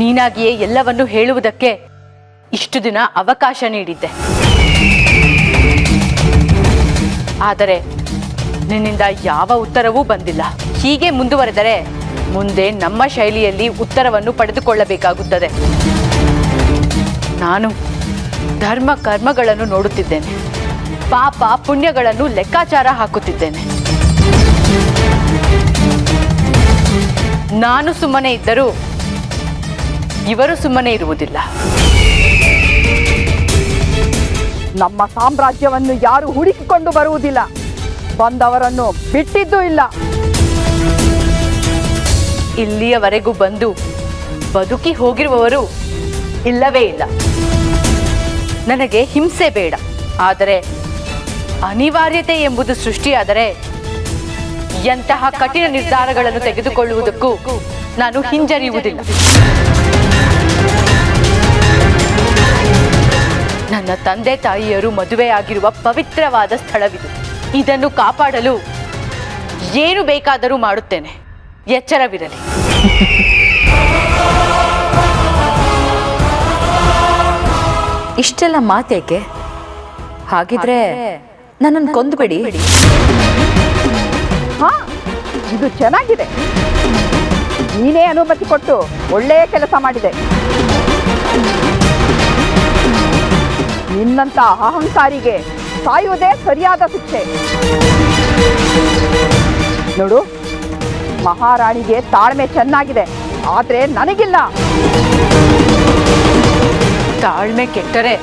ನೀನಾಗಿಯೇ ಎಲ್ಲವನ್ನು ಹೇಳುವುದಕ್ಕೆ ಇಷ್ಟು ದಿನ ಅವಕಾಶ ನೀಡಿದ್ದೆ. ಆದರೆ ನಿನ್ನಿಂದ ಯಾವ ಉತ್ತರವೂ ಬಂದಿಲ್ಲ. ಹೀಗೆ ಮುಂದುವರೆದರೆ ಮುಂದೆ ನಮ್ಮ ಶೈಲಿಯಲ್ಲಿ ಉತ್ತರವನ್ನು ಪಡೆದುಕೊಳ್ಳಬೇಕಾಗುತ್ತದೆ. ನಾನು ಧರ್ಮ ಕರ್ಮಗಳನ್ನು ನೋಡುತ್ತಿದ್ದೇನೆ. ಪಾಪ ಪುಣ್ಯಗಳನ್ನು ಲೆಕ್ಕಾಚಾರ ಹಾಕುತ್ತಿದ್ದೇನೆ. ನಾನು ಸುಮ್ಮನೆ ಇದ್ದರೂ ಇವರು ಸುಮ್ಮನೆ ಇರುವುದಿಲ್ಲ. ನಮ್ಮ ಸಾಮ್ರಾಜ್ಯವನ್ನು ಯಾರು ಹುಡುಕಿಕೊಂಡು ಬರುವುದಿಲ್ಲ. ಬಂದವರನ್ನು ಬಿಟ್ಟಿದ್ದೂ ಇಲ್ಲ. ಇಲ್ಲಿಯವರೆಗೂ ಬಂದು ಬದುಕಿ ಹೋಗಿರುವವರು ಇಲ್ಲವೇ ಇಲ್ಲ. ನನಗೆ ಹಿಂಸೆ ಬೇಡ. ಆದರೆ ಅನಿವಾರ್ಯತೆ ಎಂಬುದು ಸೃಷ್ಟಿಯಾದರೆ ಎಂತಹ ಕಠಿಣ ನಿರ್ಧಾರಗಳನ್ನು ತೆಗೆದುಕೊಳ್ಳುವುದಕ್ಕೂ ನಾನು ಹಿಂಜರಿಯುವುದಿಲ್ಲ. ನನ್ನ ತಂದೆ ತಾಯಿಯರು ಮದುವೆಯಾಗಿರುವ ಪವಿತ್ರವಾದ ಸ್ಥಳವಿದು. ಇದನ್ನು ಕಾಪಾಡಲು ಏನು ಬೇಕಾದರೂ ಮಾಡುತ್ತೇನೆ. ಎಚ್ಚರವಿರಲಿ. ಇಷ್ಟೆಲ್ಲ ಮಾತೇಕೆ? ಹಾಗಿದ್ರೆ ನನ್ನನ್ನು ಕೊಂದುಬಿಡಿ. ಹಾ ಇದು ಚೆನ್ನಾಗಿದೆ. ನೀನೇ ಅನುಮತಿ ಕೊಟ್ಟು ಒಳ್ಳೆಯ ಕೆಲಸ ಮಾಡಿದೆ. ನಿನ್ನಂತ ಅಹಂಕಾರಿಗೆ ಸಾಯುವುದೇ ಸರಿಯಾದ ಶಿಕ್ಷೆ. ನೋಡು ಮಹಾರಾಣಿಗೆ ತಾಳ್ಮೆ ಚೆನ್ನಾಗಿದೆ ಆದರೆ ನನಗಿಲ್ಲ. ತಾಳ್ಮೆ ಕೆಟ್ಟರೆ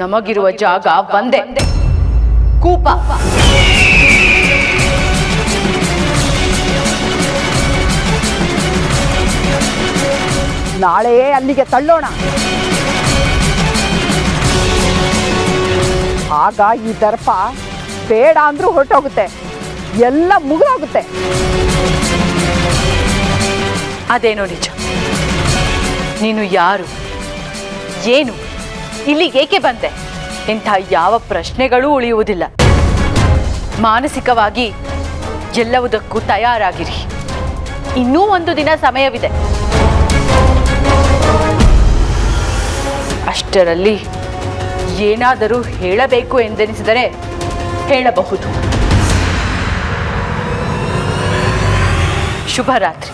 ನಮಗಿರುವ ಜಾಗ ಬಂದೆ ಕೂಪ. ನಾಳೆಯೇ ಅಲ್ಲಿಗೆ ತಳ್ಳೋಣ. ಆಗ ಈ ದರ್ಪ ಬೇಡ ಅಂದ್ರೂ ಹೊರಟೋಗುತ್ತೆ. ಎಲ್ಲ ಮುಗಿದೋಗುತ್ತೆ ಅದೇನೋ ನಿಜ. ನೀನು ಯಾರು? ಏನು? ಇಲ್ಲಿ ಏಕೆ ಬಂದೆ? ಇಂಥ ಯಾವ ಪ್ರಶ್ನೆಗಳೂ ಉಳಿಯುವುದಿಲ್ಲ. ಮಾನಸಿಕವಾಗಿ ಎಲ್ಲವುದಕ್ಕೂ ತಯಾರಾಗಿರಿ. ಇನ್ನೂ ಒಂದು ದಿನ ಸಮಯವಿದೆ. ಅಷ್ಟರಲ್ಲಿ ಏನಾದರೂ ಹೇಳಬೇಕು ಎಂದೆನಿಸಿದರೆ ಹೇಳಬಹುದು. ಶುಭರಾತ್ರಿ.